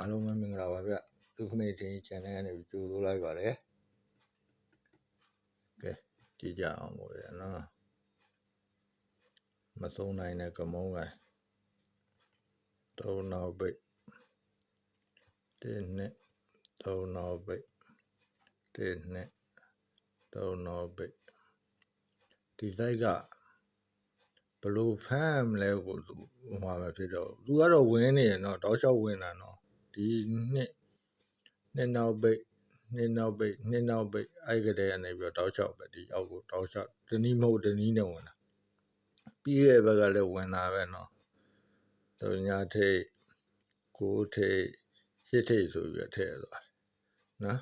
အားလုံးပဲမင်္ဂလာပါဗျဒုက္ခမေတင် channel ကနေကြိုဆိုလိုက်ပါတယ်ကဲကြည့်ကြအောင်လို့ရနော်မဆုံးနိုင်တဲ့ကမုံးကသုံးနောက်ပိတ်တင်းနဲ့သုံးနောက်ပိတ်တင်းနဲ့သုံးနောက်ပိတ်ဒီလိုက်ကဘလို့ဖမ်းမလဲကိုဟိုမှာပဲဖြစ်တော့သူကတော့ဝင်းနေရနော်တောက်လျှောက်ဝင်တာနော် ဒီနှစ်နှစ်နောက်ပိတ်နှစ်နောက်ပိတ်နှစ်နောက်ပိတ်အဲ့ကလေးကနေပြီးတော့တောက်လျှောက်ပဲဒီအောက်ကိုတောက်လျှောက်တနည်းမဟုတ်တနည်းနဲ့ဝင်တာပြီးရဲ့ဘက်ကလည်းဝင်တာပဲနော်သူညာထိတ်ကိုထိတ်ရှစ်ထိတ်ဆိုပြီးတော့ထည့်သွားတယ်နော်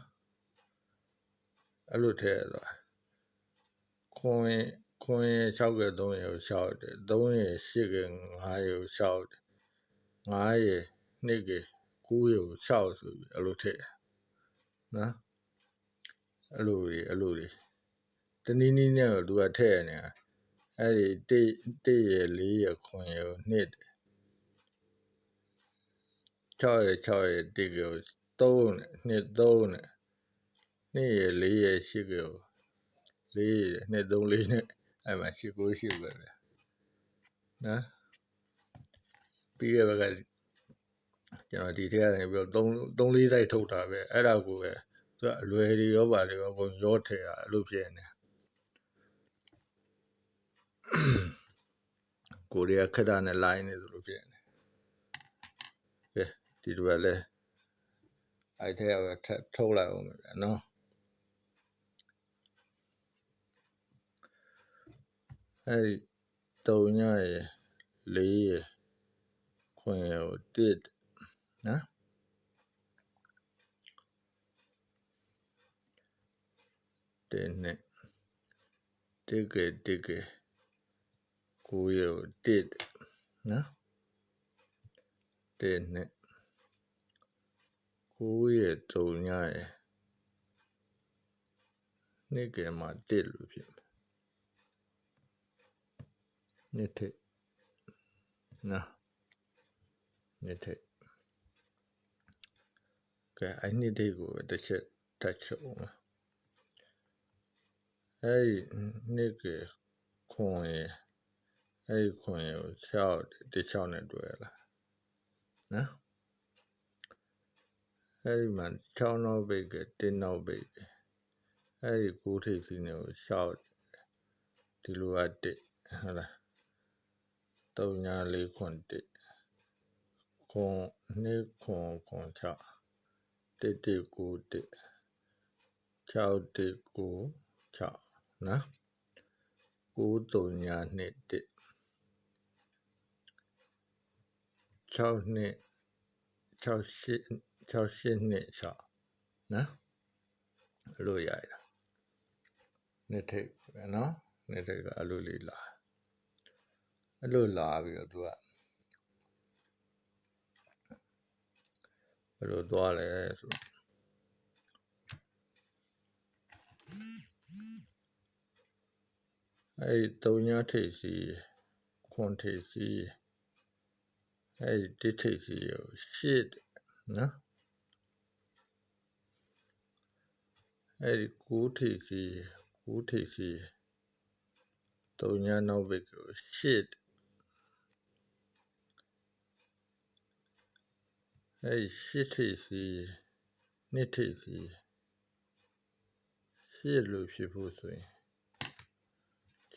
အဲ့လိုထည့်သွားခွန်ခွန်6က3ရေကိုရှောက်တယ်3ရေ8က5ရေကိုရှောက်တယ်5ရေ2က 9ရေကိုရှောက်ဆိုပြီးအဲ့လိုထည့်နော်အဲ့လိုကြီးအဲ့လိုကြီးတနည်းနည်းနဲ့တော့သူကထည့်နေတာအဲ့ဒီတိတိရ4ရခွန်ရနှစ်6ရ6ရတိကို3နဲ့နှစ်3နဲ့နှစ်ရ4ရ8ကို4ရနှစ်3 4နဲ့အဲ့မှာ8 9 8ပဲဗျနော်ပြီးရဘက ကျွန်တော်ဒီထက်ကနေပြီးတော့3 3 4စိုက်ထုတ်တာပဲအဲ့ဒါကိုပဲသူကအလွယ်တွေရောပါတွေရောအကုန်ရောထည့်တာအဲ့လိုဖြစ်နေကိုရီးယားခက်တာနဲ့ line နေသလိုဖြစ်နေကဲဒီတော့လဲအဲ့ထဲကထပ်ထုတ်လိုက်အောင်ဗျာနော်အဲ့ဒီ3ညရယ်4ရယ်ခွင်ရယ်တစ် နော်တင်းနဲ့တစ်ကတစ်ကကိုရတစ်နော်တင်းနဲ့ကိုရတုံညရယ်နေ့ကမှတစ်လို့ဖြစ်နေ့ထက်နော်နေ့ထက် ကဲအဲ့နေ့တိတ်ကိုတစ်ချက်ထပ်ချုပ်အောင်အဲ့ဒီနေ့ကခွန်ရအဲ့ဒီခွန်ရကို6တစ်6နဲ့တွေ့လာနော်အဲ့ဒီမှာ6နောက်ပိတ်က1နောက်ပိတ်ကအဲ့ဒီကိုထိပ်စီးနေကို6ဒီလိုက1ဟုတ်လား3ညာ4ခွန်1ခွန်2ခွန်ခွန်6 1 1 9 1 6 1 9 6နော်9ညာနှစ်1 6နှစ်6 8 6 8နှစ်6နော်အဲ့လိုရရနှစ်ထိပ်ပဲနော်နှစ်ထိပ်ကအဲ့လိုလေးလာအဲ့လိုလာပြီးတော့သူက ဘယ်လိုသွားလဲဆိုအဲ့ဒီတုံညာထိပ်စီခွန်ထိပ်စီအဲ့ဒီတစ်ထိပ်စီကိုရှစ်နော်အဲ့ဒီကိုးထိပ်စီကိုးထိပ်စီတုံညာနောက်ဘက်ကိုရှ အဲ့ဒီရှစ်ထိပ်စီနှစ်ထိပ်စီရှစ်လို့ဖြစ်ဖို့ဆိုရင်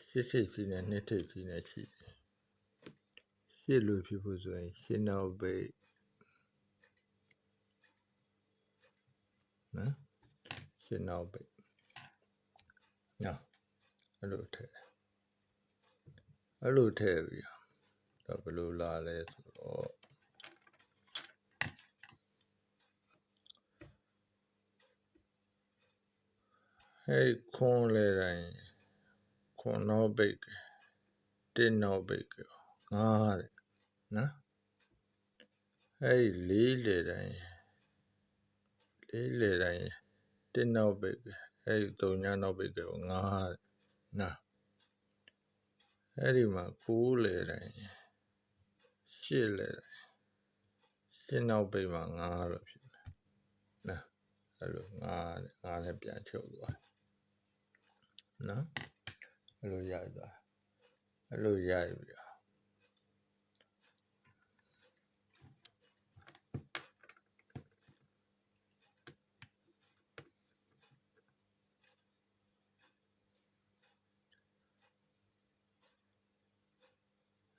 ရှစ်ထိပ်စီနဲ့နှစ်ထိပ်စီနဲ့ရှိတယ်ရှစ်လို့ဖြစ်ဖို့ဆိုရင်ရှင်းနောက်ပိတ်နော်ရှင်းနောက်ပိတ်နော်အဲ့လိုထည့်အဲ့လိုထည့်ပြီးတော့ဘယ်လိုလာလဲဆိုတော့ အဲ့ခွန်လေတိုင်းခွန်နောက်ပိတ်တင်းနောက်ပိတ်ငါးတဲ့နော်အဲ့ဒီလေးလေတိုင်းလေးလေတိုင်းတင်းနောက်ပိတ်အဲ့ဒီသုံးညနောက်ပိတ်ကိုငါးတဲ့နော်အဲ့ဒီမှာကိုးလေတိုင်းရှစ်လေတိုင်းရှရှင်းနောက်ပိတ်မှာ9လို့ဖြစ်မယ်နော်အဲ့လို9နဲ့9နဲ့ပြန်ချုပ်သွား နော်အဲ့လိုရိုက်သွားအဲ့လိုရိုက်ပြီးတော့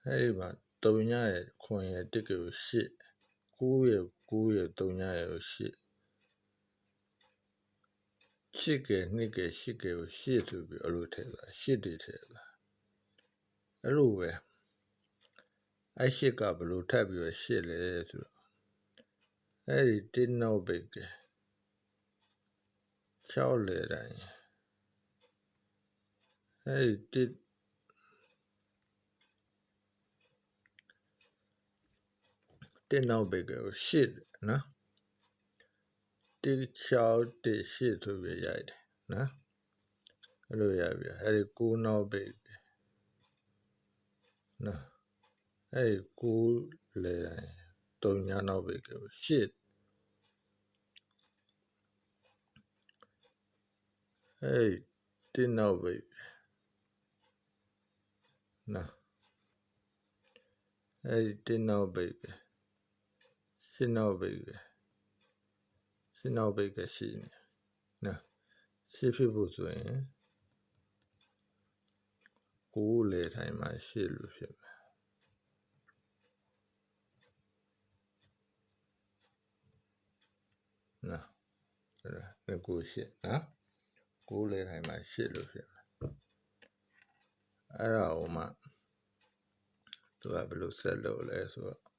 အဲ့ဒီမှာတုံညရဲ့ခွန်ရဲ့တစ်ကို8 9ရဲ့9ရဲ့တုံညရဲ့ကို8 ရှစ်ကဲနှစ်ကဲရှစ်ကဲကိုရှစ်ဆိုပြီးအဲ့လိုထည့်ပါရှစ်တွေထည့်ပါအဲ့လိုပဲအဲ့ရှစ်ကဘယ်လိုထပ်ပြီးတော့ရှစ်လဲဆိုတော့အဲ့ဒီတင်းနောက်ပိတ်ကဲ6လေတိုင်းအဲ့ဒီတစ်တင်းနောက်ပိတ်ကဲကိုရှစ်နော် တိ6တိရှစ်ဆိုပြီးရိုက်တယ်နော်အဲ့လိုရပြီအဲ့ဒီကိုးနောက်ပိတ်နော်အဲ့ဒီကိုးလေတိုင်းတုံညာနောက်ပိတ်ကိုရှစ်အဲ့ဒီတင်းနောက်ပိတ်နော်အဲ့ဒီတင်းနောက်ပိတ်ရှစ်နောက်ပိတ် ရှင်းနောက်ပိတ်ကရှိနေနော်ရှေ့ဖြစ်ဖို့ဆိုရင်ကိုယ်လေတိုင်းမှာရှေ့လို့ဖြစ်မယ်နော်အဲ့ဒါကိုရှေ့နော်ကိုယ်လေတိုင်းမှာရှေ့လို့ဖြစ်မယ်အဲ့ဒါဟိုမှသူကဘယ်လိုဆက်လုပ်လဲဆိုတော့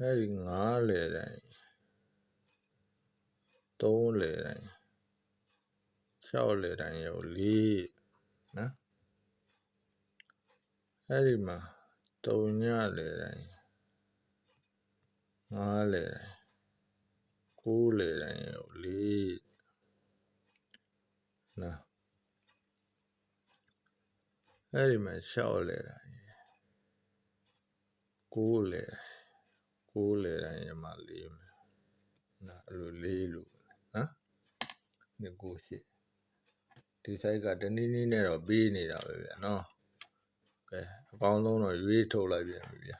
အဲ့ဒီ9လေတိုင်း3လေတိုင်း6လေတိုင်းရော4နော်အဲ့ဒီမှာ3ညလေတိုင်း5လေတိုင်း9လေတိုင်းရော4နော်အဲ့ဒီမှာ6လေတိုင်း9လေတိုင်း ကိုးလေတိုင်းရမှာလေးမယ်နော်အဲ့လိုလေးလို့နော်ဒီကိုရှိဒီ site ကတနည်းနည်းနဲ့တော့ပေးနေတာပဲဗျာနော်ကဲအကောင်းဆုံးတော့ရွေးထုတ်လိုက်ပြန်ပြီဗျာ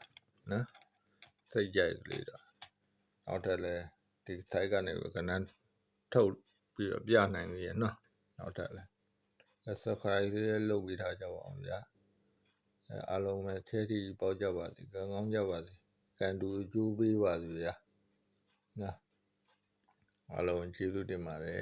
နော်စိတ်ကြိုက်ကလေးတော့နောက်ထပ်လဲဒီ site ကနေကနန်းထုတ်ပြီးတော့ပြနိုင်သေးရဲ့နော်နောက်ထပ်လဲ subscribe လေးလုပ်ပြီးထားကြပါအောင်ဗျာအဲအားလုံးပဲချဲတီပေါက်ကြပါစေကောင်းကောင်းကြပါစေ ကံတူအကျိုးပေးပါစေဗျာနော်အားလုံးကျေးဇူးတင်ပါတယ်